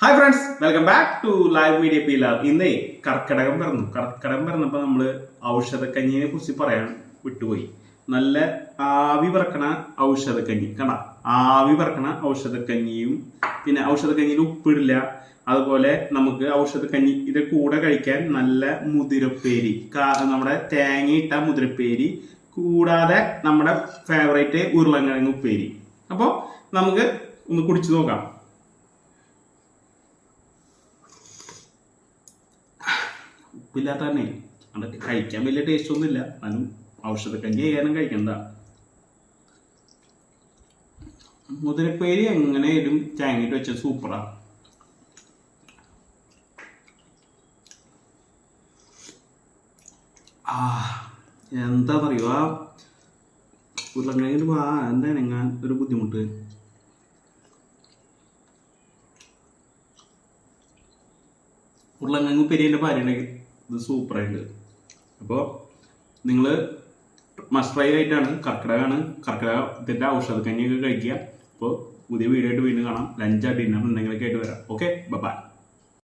Hi friends welcome back to Live Media P Lab ഇന്നേ കർക്കിടകം പിറന്നു കർക്കിടകം പിറന്നപ്പോൾ നമ്മൾ ഔഷധക്കഞ്ഞിനെ കുറിച്ച് പറയാൻ വിട്ടുപോയി. നല്ല ആവി പറക്കണ ഔഷധക്കഞ്ഞി. കണ്ട? ആവി പറക്കണ ഔഷധക്കഞ്ഞിയും പിന്നെ ഔഷധക്കഞ്ഞിയിൽ ഉപ്പിടില്ല. അതുപോലെ നമുക്ക് ഔഷധക്കഞ്ഞി ഇത് കൂടെ കഴിക്കാൻ നല്ല മുതിരപ്പേരി. നമ്മുടെ തേങ്ങയിട്ട മുതിരപ്പേരി. കൂടാതെ നമ്മുടെ ഫേവറേറ്റ് ഉരുളങ്കിഴങ്ങ് ഉപ്പേരി. അപ്പോൾ നമുക്ക് ഒന്ന് കുടിച്ചു നോക്കാം. ഉപ്പില്ലാത്ത തന്നെ അത് കഴിക്കാൻ വലിയ ടേസ്റ്റ് ഒന്നുമില്ല. എന്നാലും ഔഷധക്കഞ്ഞി ഏനം കഴിക്കണ്ട. മുതിരപ്പേരി എങ്ങനെയായാലും തേങ്ങയിട്ട് വെച്ച സൂപ്പറാ ആ. എന്താ ആ ഉരുളക്കിഴങ്ങിന് ആ എന്താണ് എങ്ങാൻ ഒരു ബുദ്ധിമുട്ട്? ഉരുളക്കിഴങ്ങ് പെരിയന്റെ ഭാര്യയുണ്ടെങ്കിൽ ഇത് സൂപ്പറായിട്ട് അപ്പോൾ നിങ്ങൾ മസ്റ്റ് ട്രൈ ആയിട്ടാണ് കർക്കിടകമാണ് കർക്കിടകത്തിന്റെ ഔഷധ കഞ്ഞിയൊക്കെ കഴിക്കുക. അപ്പോൾ പുതിയ വീഡിയോ ആയിട്ട് വീണ്ടും കാണാം. ലഞ്ച് ഡിന്നർ എന്തെങ്കിലുമൊക്കെ ആയിട്ട് വരാം. ഓക്കെ? ബൈ